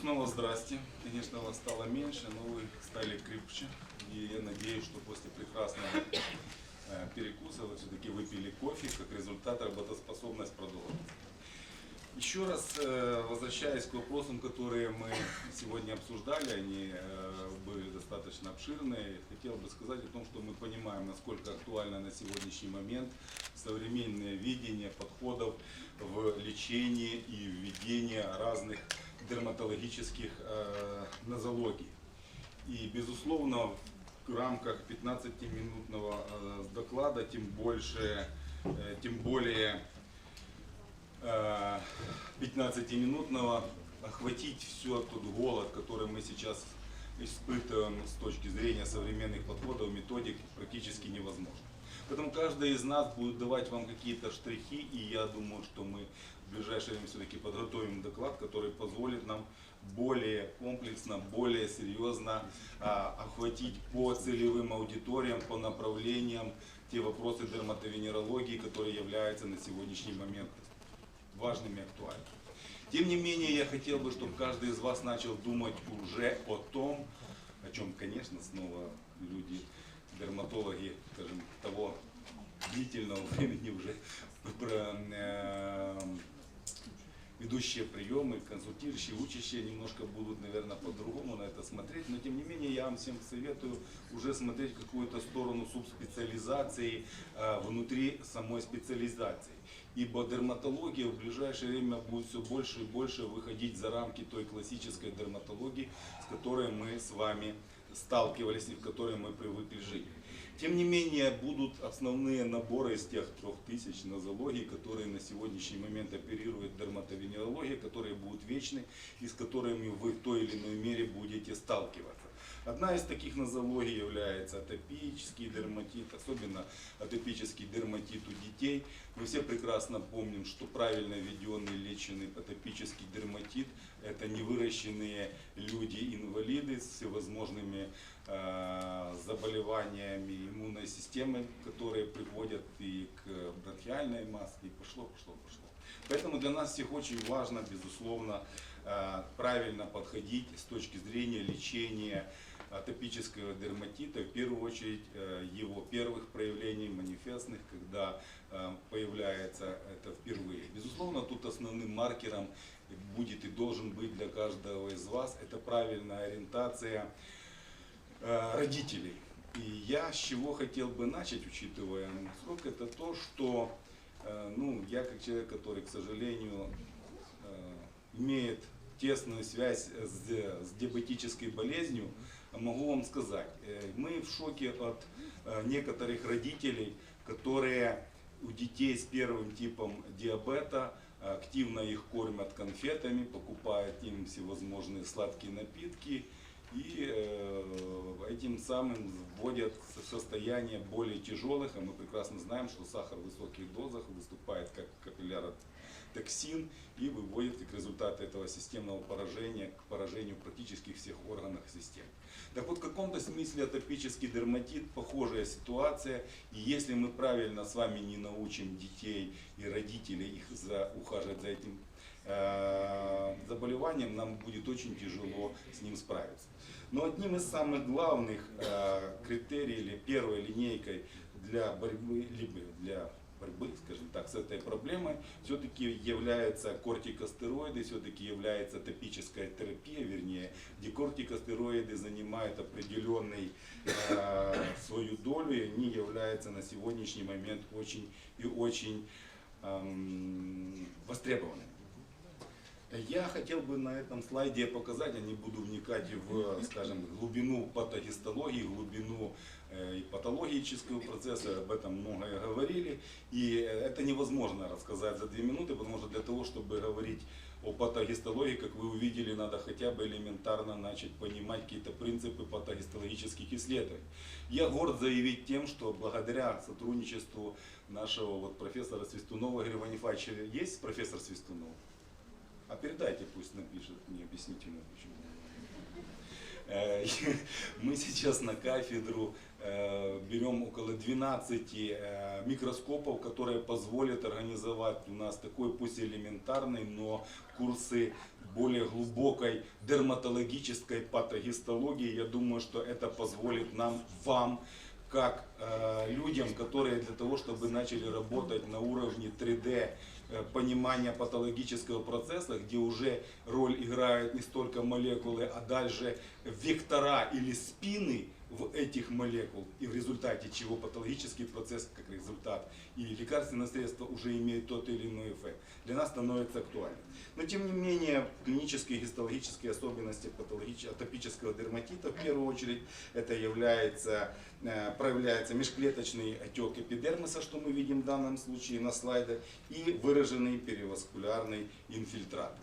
снова здрасте. Конечно, вас стало меньше, но вы стали крепче. И я надеюсь, что после прекрасного э, перекуса вы все-таки выпили кофе, как результат работоспособность продолжится. Еще раз э, возвращаясь к вопросам, которые мы сегодня обсуждали, они э, были достаточно обширные. Хотел бы сказать о том, что мы понимаем, насколько актуально на сегодняшний момент современное видение подходов в лечении и введении разных дерматологических э, нозологий. И, безусловно, в рамках 15-минутного э, доклада, тем больше, э, тем более э, 15-минутного охватить все тот голод, который мы сейчас испытываем с точки зрения современных подходов, методик, практически невозможно. Поэтому каждый из нас будет давать вам какие-то штрихи, и я думаю, что мы в ближайшее время все-таки подготовим доклад, который позволит нам более комплексно, более серьезно а, охватить по целевым аудиториям, по направлениям те вопросы дерматовенерологии, которые являются на сегодняшний момент важными и актуальными. Тем не менее, я хотел бы, чтобы каждый из вас начал думать уже о том, о чем, конечно, снова люди, дерматологи, скажем, того длительного времени уже про, э, ведущие приемы, консультирующие, учащие немножко будут, наверное, по-другому на это смотреть. Но тем не менее, я вам всем советую уже смотреть какую-то сторону субспециализации э, внутри самой специализации. Ибо дерматология в ближайшее время будет все больше и больше выходить за рамки той классической дерматологии, с которой мы с вами сталкивались и в которой мы привыкли жить. Тем не менее, будут основные наборы из тех трех тысяч нозологий, которые на сегодняшний момент оперирует дерматовенерология, которые будут вечны и с которыми вы в той или иной мере будете сталкиваться. Одна из таких нозологий является атопический дерматит, особенно атопический дерматит у детей. Мы все прекрасно помним, что правильно введенный леченный атопический дерматит – это невыращенные люди-инвалиды с всевозможными э, заболеваниями иммунной системы, которые приводят и к бронхиальной маске, и пошло, пошло, пошло. Поэтому для нас всех очень важно, безусловно, правильно подходить с точки зрения лечения атопического дерматита, в первую очередь э, его первых проявлений манифестных, когда э, появляется это впервые. Безусловно, тут основным маркером будет и должен быть для каждого из вас это правильная ориентация э, родителей. И я с чего хотел бы начать, учитывая срок, это то, что ну, я как человек, который, к сожалению, имеет тесную связь с, с диабетической болезнью, могу вам сказать, э, мы в шоке от э, некоторых родителей, которые у детей с первым типом диабета активно их кормят конфетами, покупают им всевозможные сладкие напитки и э, этим самым вводят в состояние более тяжелых, а мы прекрасно знаем, что сахар в высоких дозах выступает как капилляротоксин и выводит как результат этого системного поражения к поражению практически всех органов систем. Так вот, в каком-то смысле атопический дерматит похожая ситуация, и если мы правильно с вами не научим детей и родителей их за, ухаживать за этим Э, заболеванием, нам будет очень тяжело с ним справиться. Но одним из самых главных э, критерий или первой линейкой для борьбы, либо для борьбы, скажем так, с этой проблемой, все-таки являются кортикостероиды, все-таки является топическая терапия, вернее, где кортикостероиды занимают определенный э, свою долю, и они являются на сегодняшний момент очень и очень эм, востребованными. Я хотел бы на этом слайде показать, я не буду вникать в, скажем, глубину патогистологии, глубину э, патологического процесса, об этом много говорили. И это невозможно рассказать за две минуты, потому что для того, чтобы говорить о патогистологии, как вы увидели, надо хотя бы элементарно начать понимать какие-то принципы патогистологических исследований. Я горд заявить тем, что благодаря сотрудничеству нашего вот профессора Свистунова Игоря Ванифача, есть профессор Свистунов? А передайте, пусть напишет, не объясните ему почему. Э, мы сейчас на кафедру э, берем около 12 э, микроскопов, которые позволят организовать у нас такой, пусть элементарный, но курсы более глубокой дерматологической патогистологии. Я думаю, что это позволит нам, вам, как людям, которые для того, чтобы начали работать на уровне 3D, э, понимания патологического процесса, где уже роль играют не столько молекулы, а дальше вектора или спины в этих молекул, и в результате чего патологический процесс как результат и лекарственное средство уже имеют тот или иной эффект, для нас становится актуальным. Но тем не менее, клинические гистологические особенности атопического дерматита, в первую очередь, это является, э, проявляется межклеточный отек эпидермиса, что мы видим в данном случае на слайде, и выраженный переваскулярный инфильтрат.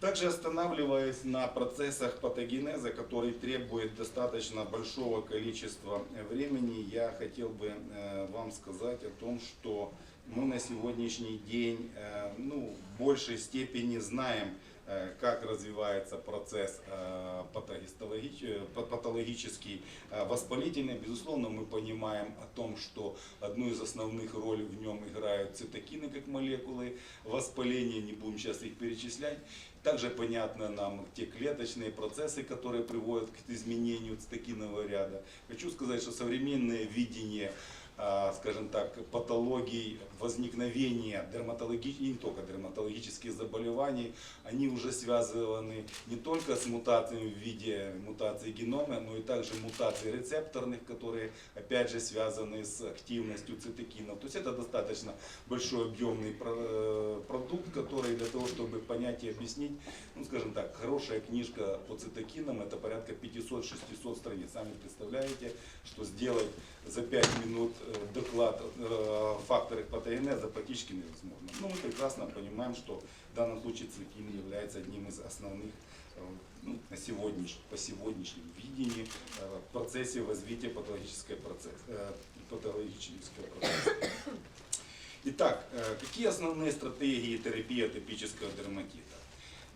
Также останавливаясь на процессах патогенеза, который требует достаточно большого количества времени, я хотел бы э, вам сказать о том, что мы на сегодняшний день э, ну, в большей степени знаем, как развивается процесс патологический, воспалительный. Безусловно, мы понимаем о том, что одну из основных ролей в нем играют цитокины как молекулы воспаления, не будем сейчас их перечислять. Также понятно нам те клеточные процессы, которые приводят к изменению цитокинового ряда. Хочу сказать, что современное видение скажем так, патологий возникновения дерматологических, не только дерматологических заболеваний, они уже связаны не только с мутациями в виде мутации генома, но и также мутаций рецепторных, которые опять же связаны с активностью цитокинов. То есть это достаточно большой объемный э, продукт, который для того, чтобы понять и объяснить, ну скажем так, хорошая книжка по цитокинам, это порядка 500-600 страниц. Сами представляете, что сделать за 5 минут доклад э, факторах патогенеза практически невозможно. Но мы прекрасно понимаем, что в данном случае цветин является одним из основных э, ну, на сегодняш, по сегодняшнему видению э, в процессе развития патологического процесса. патологического процесса. Итак, какие основные стратегии терапии атопического дерматита?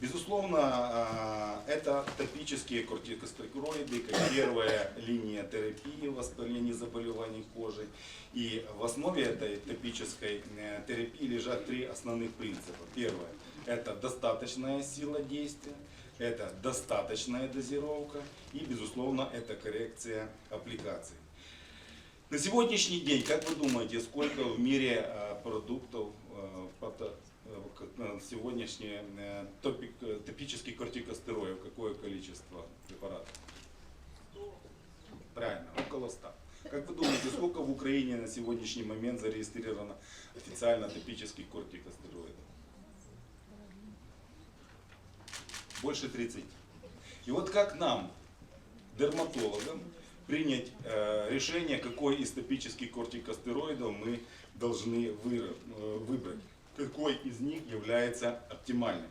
Безусловно, а, это топические кортикостероиды, как первая линия терапии воспаления заболеваний кожи. И в основе этой топической э, терапии лежат три основных принципа. Первое – это достаточная сила действия, это достаточная дозировка и, безусловно, это коррекция аппликации. На сегодняшний день, как вы думаете, сколько в мире э, продуктов э, пато- э, топик- э, топических кортикостероидов, какое количество препаратов? Правильно, около 100. Как вы думаете, сколько в Украине на сегодняшний момент зарегистрировано официально топических кортикостероидов? Больше 30. И вот как нам, дерматологам, принять э, решение, какой из топических кортикостероидов мы должны вы- выбрать, какой из них является оптимальным.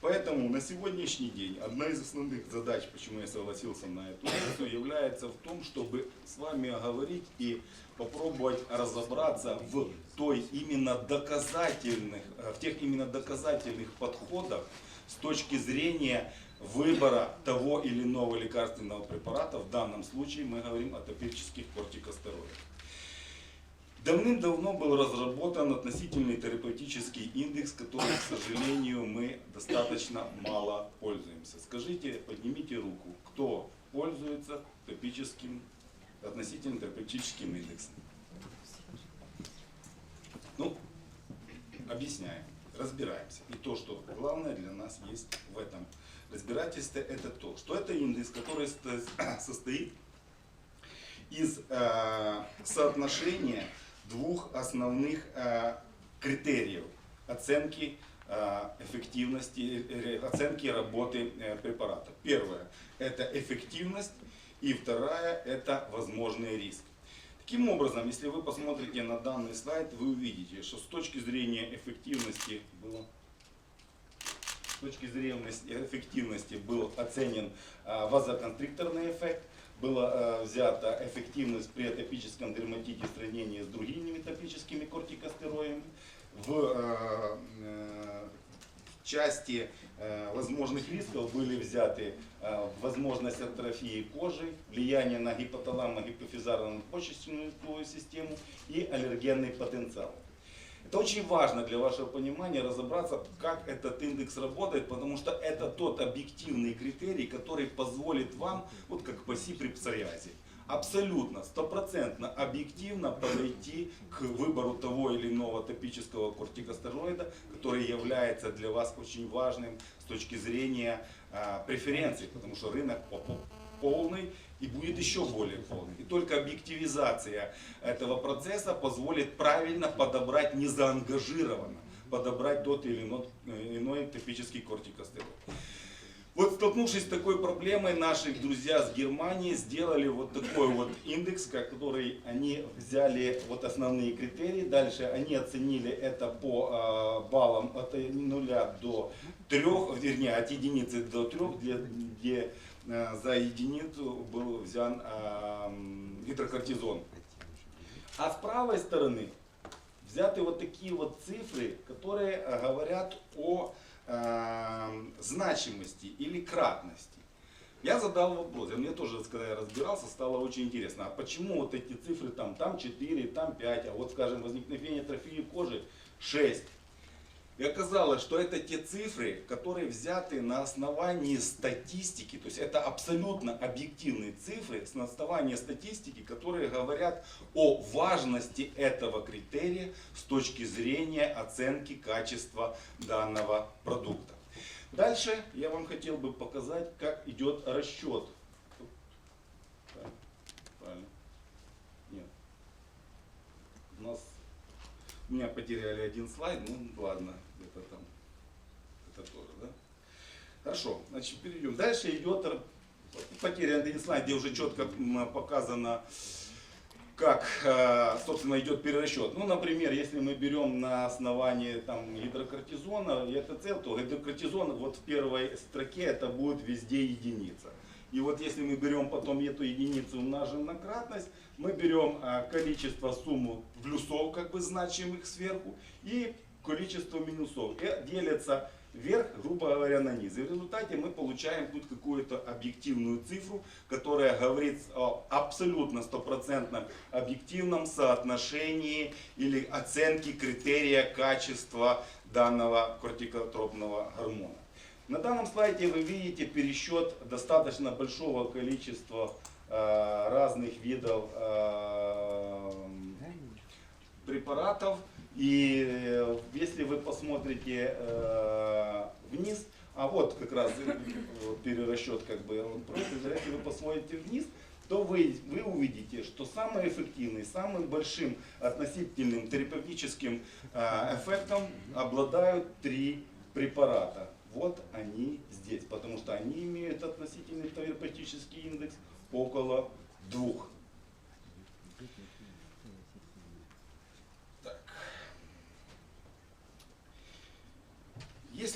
Поэтому на сегодняшний день одна из основных задач, почему я согласился на эту лекцию, является в том, чтобы с вами оговорить и попробовать разобраться в той именно доказательных, э, в тех именно доказательных подходах с точки зрения выбора того или иного лекарственного препарата. В данном случае мы говорим о топических кортикостероидах. Давным-давно был разработан относительный терапевтический индекс, который, к сожалению, мы достаточно мало пользуемся. Скажите, поднимите руку, кто пользуется топическим, относительным терапевтическим индексом. Ну, объясняем, разбираемся. И то, что главное для нас есть в этом разбирательстве, это то, что это индекс, который сто- состоит из э, соотношения двух основных э, критериев оценки э, эффективности, э, оценки работы препарата. Первое – это эффективность, и вторая – это возможный риск. Таким образом, если вы посмотрите на данный слайд, вы увидите, что с точки зрения эффективности было с точки зрения эффективности был оценен вазоконстрикторный эффект, была а, взята эффективность при атопическом дерматите в сравнении с другими топическими кортикостероидами. В а, э, части э, возможных рисков были взяты э, возможность атрофии кожи, влияние на гипоталамо-гипофизарно-почечную систему и аллергенный потенциал. Это очень важно для вашего понимания разобраться, как этот индекс работает, потому что это тот объективный критерий, который позволит вам, вот как по СИ при псориазе, абсолютно, стопроцентно объективно подойти к выбору того или иного топического кортикостероида, который является для вас очень важным с точки зрения а, преференций, потому что рынок по- по- полный и будет еще более полный. И только объективизация этого процесса позволит правильно подобрать незаангажированно, подобрать тот или иной, э, топический кортикостероид. Вот столкнувшись с такой проблемой, наши друзья с Германии сделали вот такой вот индекс, который они взяли вот основные критерии. Дальше они оценили это по э, баллам от нуля до трех, вернее от единицы до трех, где, где за единицу был взян э, гидрокортизон. А с правой стороны взяты вот такие вот цифры, которые э, говорят о э, значимости или кратности. Я задал вопрос, и мне тоже, когда я разбирался, стало очень интересно, а почему вот эти цифры там, там 4, там 5, а вот, скажем, возникновение атрофии кожи 6. И оказалось, что это те цифры, которые взяты на основании статистики, то есть это абсолютно объективные цифры с основания статистики, которые говорят о важности этого критерия с точки зрения оценки качества данного продукта. Дальше я вам хотел бы показать, как идет расчет. Нет. У нас у меня потеряли один слайд, ну ладно, где-то там. Это тоже, да? Хорошо, значит, перейдем. Дальше идет один слайд, где уже четко показано, как, э, собственно, идет перерасчет. Ну, например, если мы берем на основании там, гидрокортизона и это цел, то гидрокортизон вот в первой строке это будет везде единица. И вот если мы берем потом эту единицу умножим на кратность, мы берем э, количество сумму плюсов, как бы значимых сверху, и количество минусов. И делится вверх, грубо говоря, на низ. И в результате мы получаем тут какую-то объективную цифру, которая говорит о абсолютно стопроцентном объективном соотношении или оценке критерия качества данного кортикотропного гормона. На данном слайде вы видите пересчет достаточно большого количества э, разных видов э, препаратов. И э, если вы посмотрите э, вниз, а вот как раз э, перерасчет как бы просто, если вы посмотрите вниз, то вы, вы увидите, что самый эффективный, самым большим относительным терапевтическим э, эффектом обладают три препарата. Вот они здесь, потому что они имеют относительный терапевтический индекс около двух. Так.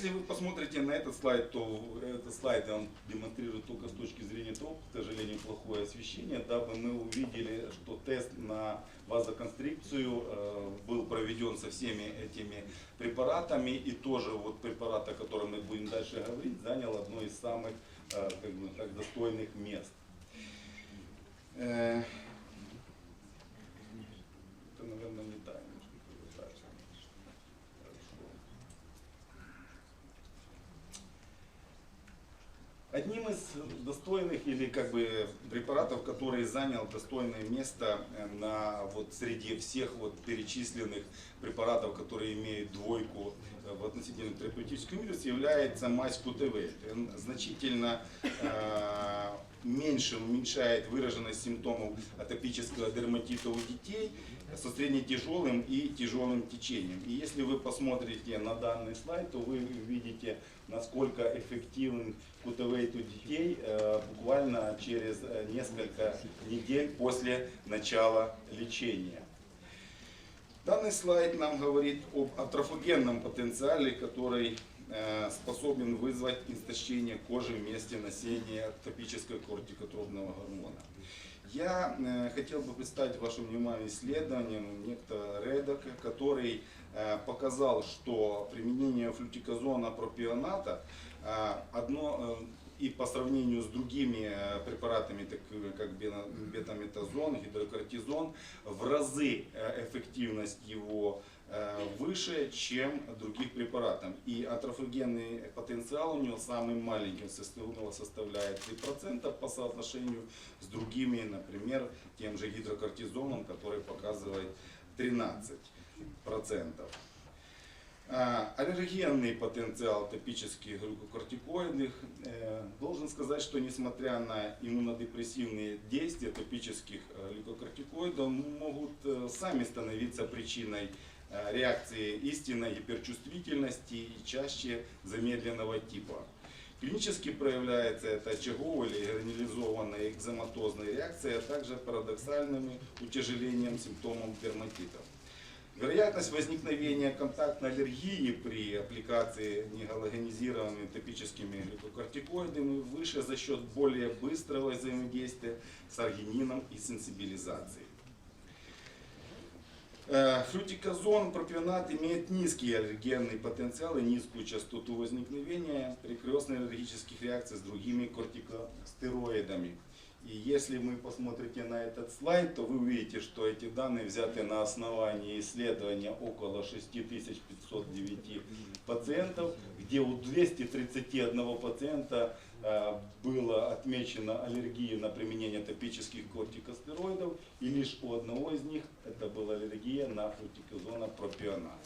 Если вы посмотрите на этот слайд, то этот слайд он демонстрирует только с точки зрения того, к сожалению, плохое освещение, дабы мы увидели, что тест на вазоконстрикцию э, был проведен со всеми этими препаратами, и тоже вот препарат, о котором мы будем дальше говорить, занял одно из самых э, как бы, так, достойных мест. Э, Это, наверное, не та немножко дальше. Хорошо. Одним из достойных или как бы препаратов, который занял достойное место э, на вот среди всех вот перечисленных препаратов, которые имеют двойку э, в относительном терапевтическом индексе, является мазь КУТВ. Он значительно э, меньше уменьшает выраженность симптомов атопического дерматита у детей со среднетяжелым и тяжелым течением. И если вы посмотрите на данный слайд, то вы увидите, насколько эффективен кутовейт у детей э, буквально через э, несколько недель после начала лечения. Данный слайд нам говорит об атрофогенном потенциале, который э, способен вызвать истощение кожи в месте носения топического кортикотропного гормона. Я э, хотел бы представить вашему вниманию исследование некто Редока, который э, показал, что применение флютиказона пропионата э, одно и по сравнению с другими препаратами, такими как бетаметазон, гидрокортизон, в разы эффективность его выше, чем других препаратов. И атрофогенный потенциал у него самый маленький, он составляет 3% по соотношению с другими, например, тем же гидрокортизоном, который показывает 13%. А, Аллергенный потенциал топических глюкокортикоидных. Э, Должен сказать, что несмотря на иммунодепрессивные действия топических э, глюкокортикоидов могут э, сами становиться причиной э, реакции истинной гиперчувствительности и чаще замедленного типа. Клинически проявляется это очаговой или гранулизованной экзематозной реакцией, а также парадоксальным утяжелением симптомов дерматита. Вероятность возникновения контактной аллергии при аппликации негалогенизированными топическими глюкокортикоидами выше за счет более быстрого взаимодействия с аргинином и сенсибилизацией. Э, Флютиказон, пропионат имеет низкий аллергенный потенциал и низкую частоту возникновения перекрестных аллергических реакций с другими кортикостероидами. И если вы посмотрите на этот слайд, то вы увидите, что эти данные взяты на основании исследования около 6509 пациентов, где у 231 пациента э, было отмечено аллергия на применение топических кортикостероидов, и лишь у одного из них это аллергия на флутикозона пропионат.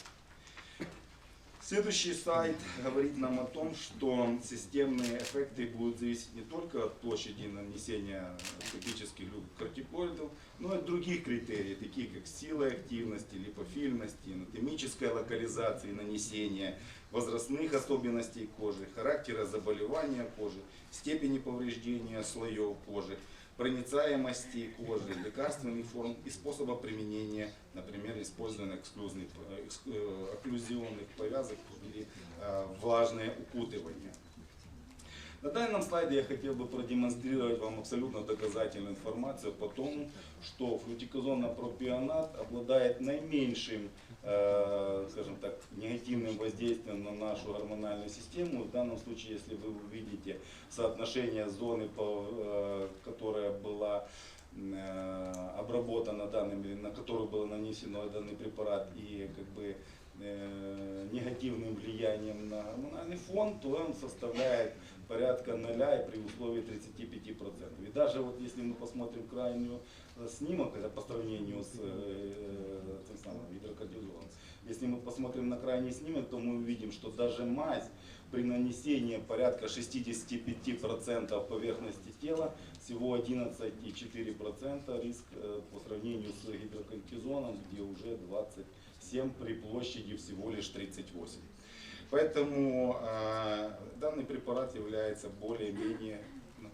Следующий сайт говорит нам о том, что системные эффекты будут зависеть не только от площади нанесения топических кортикоидов, но и от других критериев, таких как сила активности, липофильности, анатомической локализации нанесения, возрастных особенностей кожи, характера заболевания кожи, степени повреждения слоев кожи, проницаемости кожи, лекарственных форм и способа применения, например, использования эксклюзных, э, э, повязок или э, влажное укутывание. На данном слайде я хотел бы продемонстрировать вам абсолютно доказательную информацию по тому, что флутикозонопропионат обладает наименьшим, э, скажем так, негативным воздействием на нашу гормональную систему. В данном случае, если вы увидите соотношение зоны, по, э, которая была э, обработана данным, или на которую было нанесено данный препарат и как бы э, негативным влиянием на гормональный фон, то он составляет порядка 0 и при условии 35%. И даже вот если мы посмотрим крайнюю э, снимок, это по сравнению с э, тем самым гидрокортизоном, если мы посмотрим на крайний снимок, то мы увидим, что даже мазь при нанесении порядка 65% поверхности тела всего 11,4% риск э, по сравнению с гидрокортизоном, где уже 27 при площади всего лишь 38. Поэтому э, данный препарат является более-менее ну,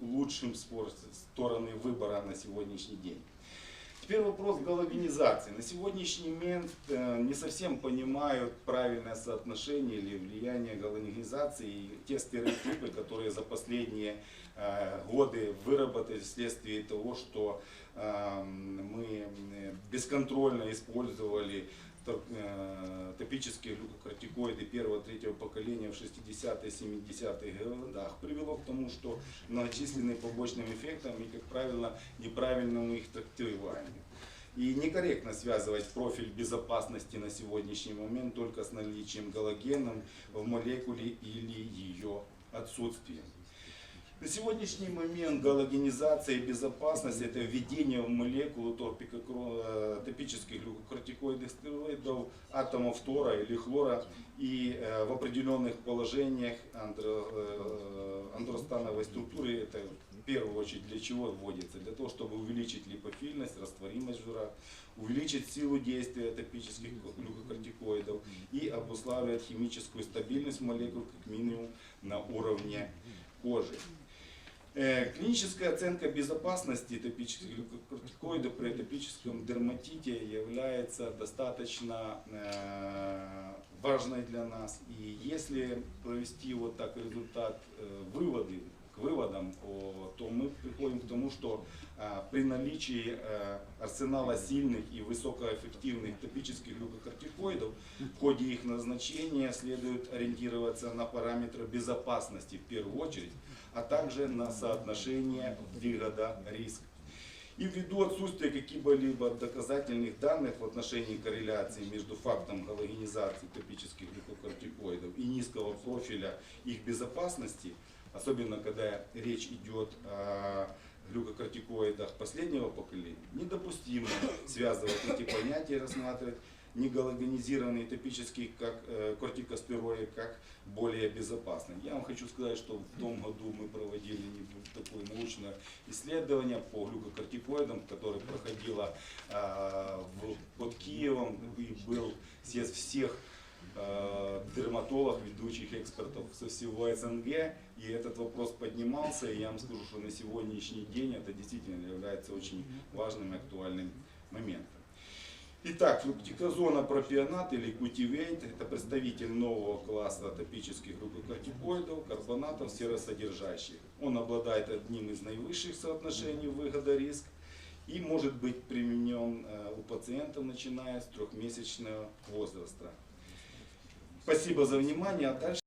лучшим стороны выбора на сегодняшний день. Теперь вопрос галогенизации. На сегодняшний момент э, не совсем понимают правильное соотношение или влияние галогенизации и те стереотипы, которые за последние э, годы выработались вследствие того, что мы э, бесконтрольно использовали топические глюкокортикоиды первого, третьего поколения в 60-е, 70-е годах привело к тому, что многочисленные побочным эффектам и, как правило, неправильному их трактованию. И некорректно связывать профиль безопасности на сегодняшний момент только с наличием галогена в молекуле или ее отсутствием. На сегодняшний момент галогенизация и безопасность это введение в молекулу э, топических глюкокортикоидных стероидов атомов фтора или хлора и э, в определенных положениях э, андростановой структуры это в первую очередь для чего вводится? Для того, чтобы увеличить липофильность, растворимость жира, увеличить силу действия топических глюкокортикоидов и обуславливать химическую стабильность молекул как минимум на уровне кожи. Э, Клиническая оценка безопасности топических глюкокортикоидов при атопическом дерматите является достаточно э, важной для нас. И если провести вот так результат, э, выводы, выводам, то мы приходим к тому, что а, при наличии э, арсенала сильных и высокоэффективных топических глюкокортикоидов в ходе их назначения следует ориентироваться на параметры безопасности в первую очередь, а также на соотношение выгода-риск. И ввиду отсутствия каких-либо доказательных данных в отношении корреляции между фактом галогенизации топических глюкокортикоидов и низкого профиля их безопасности, особенно когда речь идет о глюкокортикоидах последнего поколения, недопустимо связывать эти понятия и рассматривать негалогенизированные топические как, э, кортикостероиды как более безопасные. Я вам хочу сказать, что в том году мы проводили такое научное исследование по глюкокортикоидам, которое проходило э, в- под Киевом и был съезд всех э, дерматологов, ведущих экспертов со всего СНГ, и этот вопрос поднимался, и я вам скажу, что на сегодняшний день это действительно является очень важным и актуальным моментом. Итак, флуктикозона пропионат или кутивейт – это представитель нового класса атопических глюкокортикоидов, карбонатов серосодержащих. Он обладает одним из наивысших соотношений выгода-риск и может быть применен э, у пациентов, начиная с трехмесячного возраста. Спасибо за внимание. А дальше